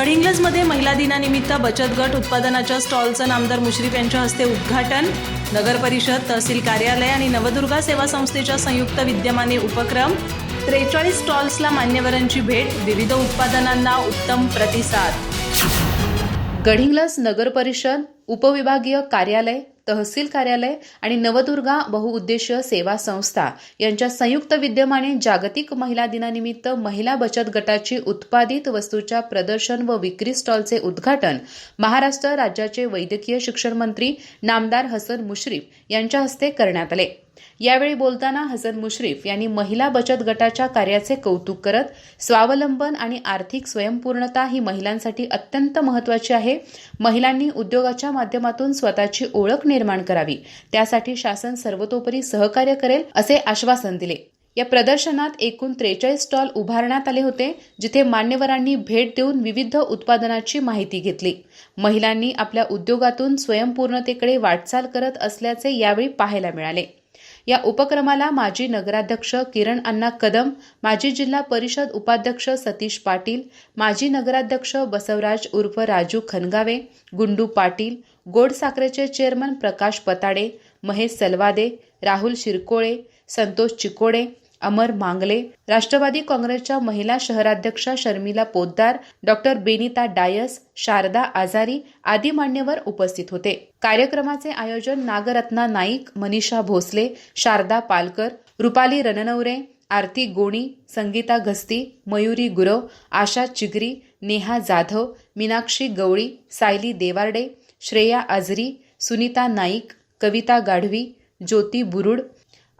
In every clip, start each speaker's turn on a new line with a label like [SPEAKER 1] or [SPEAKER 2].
[SPEAKER 1] गडहिंग्लजमध्ये महिला दिनानिमित्त बचत गट उत्पादनाच्या स्टॉलचं नामदार मुश्रीफ यांच्या हस्ते उद्घाटन. नगर परिषद तहसील कार्यालय आणि नवदुर्गा सेवा संस्थेच्या संयुक्त विद्यमाने उपक्रम. त्रेचाळीस स्टॉल्सला मान्यवरांची भेट विविध उत्पादनांना उत्तम प्रतिसाद.
[SPEAKER 2] गडहिंग्लज नगर परिषद उपविभागीय कार्यालय तहसील कार्यालय आणि नवदुर्गा बहुउद्देशीय सेवा संस्था यांच्या संयुक्त विद्यमाने जागतिक महिला दिनानिमित्त महिला बचत गटाची उत्पादित वस्तूच्या प्रदर्शन व विक्री स्टॉलचे उद्घाटन महाराष्ट्र राज्याचे वैद्यकीय शिक्षण मंत्री नामदार हसन मुश्रीफ यांच्या हस्ते करण्यात आले. यावेळी बोलताना हसन मुश्रीफ यांनी महिला बचत गटाच्या कार्याचे कौतुक करत स्वावलंबन आणि आर्थिक स्वयंपूर्णता ही महिलांसाठी अत्यंत महत्वाची आहे. महिलांनी उद्योगाच्या माध्यमातून स्वतःची ओळख निर्माण करावी. त्यासाठी शासन सर्वतोपरी सहकार्य करेल असे आश्वासन दिले. या प्रदर्शनात एकूण त्रेचाळीस स्टॉल उभारण्यात आले होते जिथे मान्यवरांनी भेट देऊन विविध उत्पादनाची माहिती घेतली. महिलांनी आपल्या उद्योगातून स्वयंपूर्णतेकडे वाटचाल करत असल्याचे यावेळी पाहायला मिळाले. या उपक्रमाला माजी नगराध्यक्ष किरण अण्णा कदम माजी जिल्हा परिषद उपाध्यक्ष सतीश पाटील माजी नगराध्यक्ष बसवराज उर्फ राजू खनगावे गुंडू पाटील गोड साखरेचे चेअरमन प्रकाश पताडे महेश सलवादे राहुल शिरकोळे संतोष चिकोडे अमर मांगले राष्ट्रवादी काँग्रेसच्या महिला शहराध्यक्षा शर्मिला पोद्दार डॉक्टर बेनिता डायस शारदा आजारी आदी मान्यवर उपस्थित होते. कार्यक्रमाचे आयोजन नागरत्ना नाईक मनीषा भोसले शारदा पालकर रुपाली रननवरे आरती गोणी संगीता घस्ती मयुरी गुरव आशा चिगरी नेहा जाधव मीनाक्षी गवळी सायली देवार्डे श्रेया आजरी सुनीता नाईक कविता गाढवी ज्योती बुरुड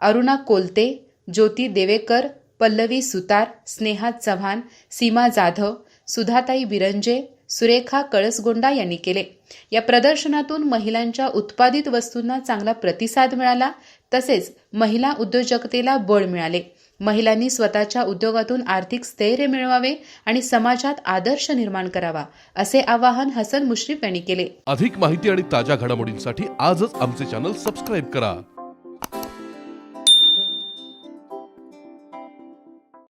[SPEAKER 2] अरुणा कोलते ज्योती देवेकर पल्लवी सुतार स्नेहा चव्हाण सीमा जाधव सुधाताई बिरंजे सुरेखा कळसगोंडा यांनी केले. या प्रदर्शनातून महिलांच्या उत्पादित वस्तूंना चांगला प्रतिसाद मिळाला तसेच महिला उद्योजकतेला बळ मिळाले. महिलांनी स्वतःच्या उद्योगातून आर्थिक स्थैर्य मिळवावे आणि समाजात आदर्श निर्माण करावा असे आवाहन हसन मुश्रीफ यांनी केले.
[SPEAKER 3] अधिक माहिती आणि ताज्या घडामोडींसाठी आजच आमचे चॅनल सबस्क्राईब करा.